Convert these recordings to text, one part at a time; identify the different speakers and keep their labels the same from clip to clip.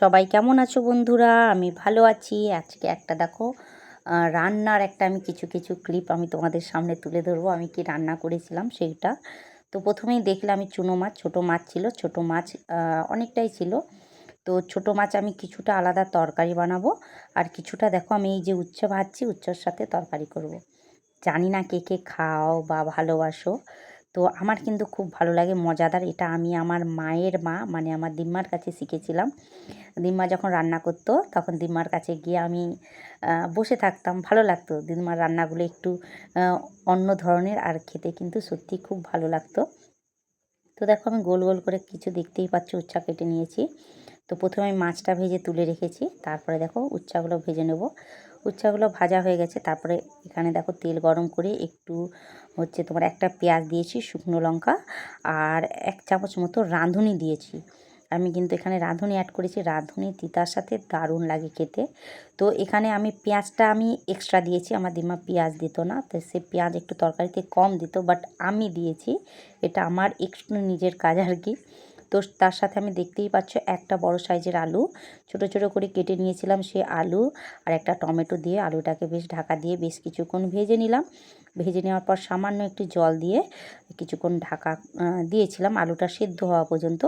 Speaker 1: সবাই কেমন আছো বন্ধুরা? আমি ভালো আছি। আজকে একটা দেখো রান্নার একটা আমি কিছু কিছু ক্লিপ আমি তোমাদের সামনে তুলে ধরবো। আমি কি রান্না করেছিলাম সেইটা। তো প্রথমেই দেখলাম আমি চুনো মাছ, ছোটো মাছ ছিল। ছোট মাছ অনেকটাই ছিল। তো ছোট মাছ আমি কিছুটা আলাদা তরকারি বানাবো। আর কিছুটা দেখো, আমি এই যে উচ্ছে ভাজছি, উচ্ছের সাথে তরকারি করব। জানি না কে কে খাও বা ভালোবাসো। তো আমার কিন্তু খুব ভালো লাগে, মজাদার। এটা আমি আমার মায়ের মা মানে আমার দিম্মার কাছে শিখেছিলাম। দিম্মা যখন রান্না করতো, তখন দিম্মার কাছে গিয়ে আমি বসে থাকতাম। ভালো লাগতো। দিম্মার রান্নাগুলো একটু অন্য ধরনের আর খেতে কিন্তু সত্যি খুব ভালো লাগতো। তো দেখো, আমি গোল গোল করে কিছু দেখতেই পাচ্ছি, উচ্ছা কেটে নিয়েছি। তো প্রথমে মাছটা ভেজে তুলে রেখেছি। তারপরে দেখো, উচ্ছাগুলো ভেজে নেব। উচ্ছাগুলো ভাজা হয়ে গেছে। তারপরে এখানে দেখো তেল গরম করে একটু হচ্ছে তোমার একটা পেঁয়াজ দিয়েছি, শুকনো লঙ্কা, আর এক চামচ মতো রাঁধুনি দিয়েছি। আমি কিন্তু এখানে রাঁধুনি অ্যাড করেছি। রাঁধুনি তিতার সাথে দারুণ লাগে খেতে। তো এখানে আমি পেঁয়াজটা আমি এক্সট্রা দিয়েছি। আমার দিমা পেঁয়াজ দিত না, তো সে পেঁয়াজ একটু তরকারিতে কম দিত বাট আমি দিয়েছি। এটা আমার একটু নিজের কাজ আর কি। তো তার সাথে আমি দেখতেই পাচ্ছ একটা বড় সাইজের আলু। ছোট ছোট করে কেটে নিয়েছিলাম সে আলু আর একটা টমেটো দিয়ে। আলুটাকে বেশ ঢাকা দিয়ে বেশ কিছুক্ষণ ভেজে নিলাম। ভেজে নেওয়ার পর সামান্য একটু জল দিয়ে কিছুক্ষণ ঢাকা দিয়েছিলাম। আলুটা সেদ্ধ হওয়া পর্যন্ত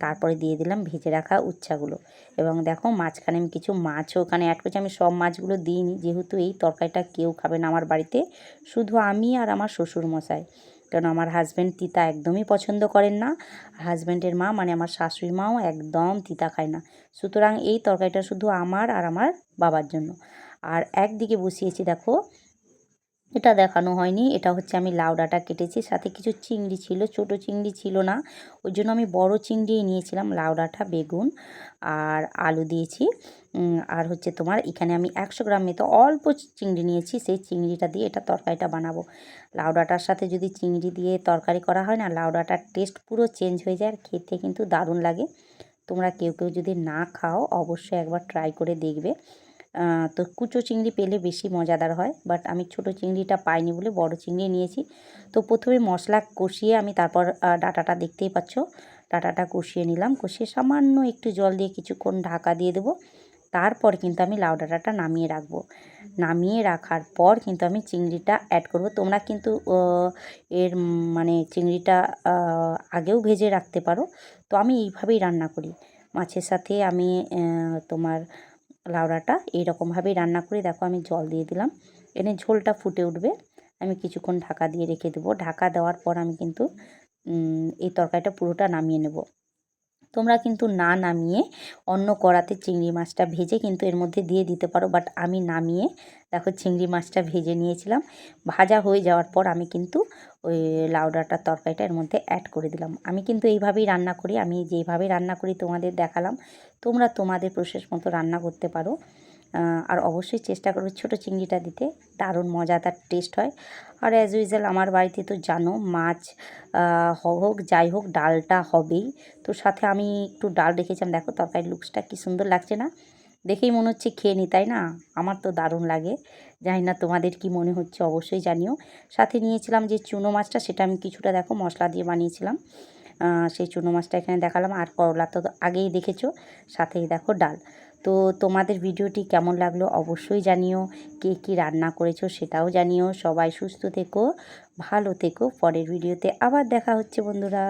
Speaker 1: তারপরে দিয়ে দিলাম ভেজে রাখা উচ্ছাগুলো। এবং দেখো মাঝখানে আমি কিছু মাছও ওখানে অ্যাড করেছি। আমি সব মাছগুলো দিইনি। যেহেতু এই তরকারিটা কেউ খাবে না আমার বাড়িতে। শুধু আমি আর আমার শ্বশুর মশাই কারণ আমার হাজব্যান্ড তিতা একদমই পছন্দ করেন না। হাজব্যান্ডের মা মানে আমার শাশুড়ি মাও একদম তিতা খায় না। সুতরাং এই তরকারিটা শুধু আমার আর আমার বাবার জন্য। আর একদিকে বসিয়েছি, দেখো এটা দেখানো হয়নি। এটা হচ্ছে আমি লাউ ডাঁটা কেটেছি। সাথে কিছু চিংড়ি ছিল, ছোট চিংড়ি ছিল না। ওই জন্য আমি বড় চিংড়িই নিয়েছিলাম লাউ ডাঁটা বেগুন আর আলু দিয়েছি। আর হচ্ছে তোমার এখানে আমি একশো গ্রাম মতো অল্প চিংড়ি নিয়েছি। সেই চিংড়িটা দিয়ে এটা তরকারিটা বানাবো। লাউ ডাঁটার সাথে যদি চিংড়ি দিয়ে তরকারি করা হয় না লাউ ডাঁটার টেস্ট পুরো চেঞ্জ হয়ে যায় আর খেতে কিন্তু দারুণ লাগে। তোমরা কেউ কেউ যদি না খাও, অবশ্যই একবার ট্রাই করে দেখবে। তো কুচো চিংড়ি পেলে বেশি মজাদার হয় বাট আমি ছোট চিংড়িটা পাইনি বলে বড় চিংড়ি নিয়েছি। তো প্রথমে মশলা কষিয়ে আমি তারপর ডাঁটাটা দেখতেই পাচ্ছ। ডাঁটাটা কষিয়ে নিলাম, কষিয়ে সামান্য একটু জল দিয়ে কিছুক্ষণ ঢাকা দিয়ে দেবো। তারপর কিন্তু আমি লাউ ডাঁটাটা নামিয়ে রাখব। নামিয়ে রাখার পর কিন্তু আমি চিংড়িটা অ্যাড করব। তোমরা কিন্তু এর মানে চিংড়িটা আগেও ভেজে রাখতে পারো। তো আমি এইভাবেই রান্না করি। মাছের সাথে আমি তোমার লাউড়াটা এইরকমভাবেই রান্না করে। দেখো আমি জল দিয়ে দিলাম। এনে ঝোলটা ফুটে উঠবে। আমি কিছুক্ষণ ঢাকা দিয়ে রেখে দেবো। ঢাকা দেওয়ার পর আমি কিন্তু এই তরকারিটা পুরোটা নামিয়ে নেব। তোমরা কিন্তু না নামিয়ে অন্য কড়াতে চিংড়ি মাছটা ভেজে কিন্তু এর মধ্যে দিয়ে দিতে পারো। বাট আমি নামিয়ে, দেখো চিংড়ি মাছটা ভেজে নিয়েছিলাম। ভাজা হয়ে যাওয়ার পর আমি কিন্তু ওই লাউডাটার তরকারিটা এর মধ্যে অ্যাড করে দিলাম। আমি কিন্তু এইভাবেই রান্না করি। আমি যেভাবে রান্না করি তোমাদের দেখালাম। তোমরা তোমাদের প্রসেস মতো রান্না করতে পারো। আর অবশ্যই চেষ্টা করবে ছোটো চিংড়িটা দিতে। দারুণ মজাদার টেস্ট হয়। আর অ্যাজ ইউজুয়াল আমার বাড়িতে তো জানো মাছ হোক, যাই হোক, ডালটা হবেই। তো সাথে আমি একটু ডাল রেখেছিলাম। দেখো তরকারির লুকসটা কি সুন্দর লাগছে না? দেখেই মনে হচ্ছে খেয়ে নি, তাই না? আমার তো দারুণ লাগে। জানি না তোমাদের কি মনে হচ্ছে, অবশ্যই জানিও। সাথে নিয়েছিলাম যে চুনো মাছটা, সেটা আমি কিছুটা দেখো মশলা দিয়ে বানিয়েছিলাম। সেই চুনো মাছটা এখানে দেখালাম। আর করলা তো আগেই দেখেছ। সাথেই দেখো ডাল। তো তোমাদের ভিডিওটি কেমন লাগল অবশ্যই জানিও। কে কী রান্না করেছ সেটাও জানিও। সবাই সুস্থ থেকো, ভালো থেকো। পরের ভিডিওতে আবার দেখা হচ্ছে বন্ধুরা।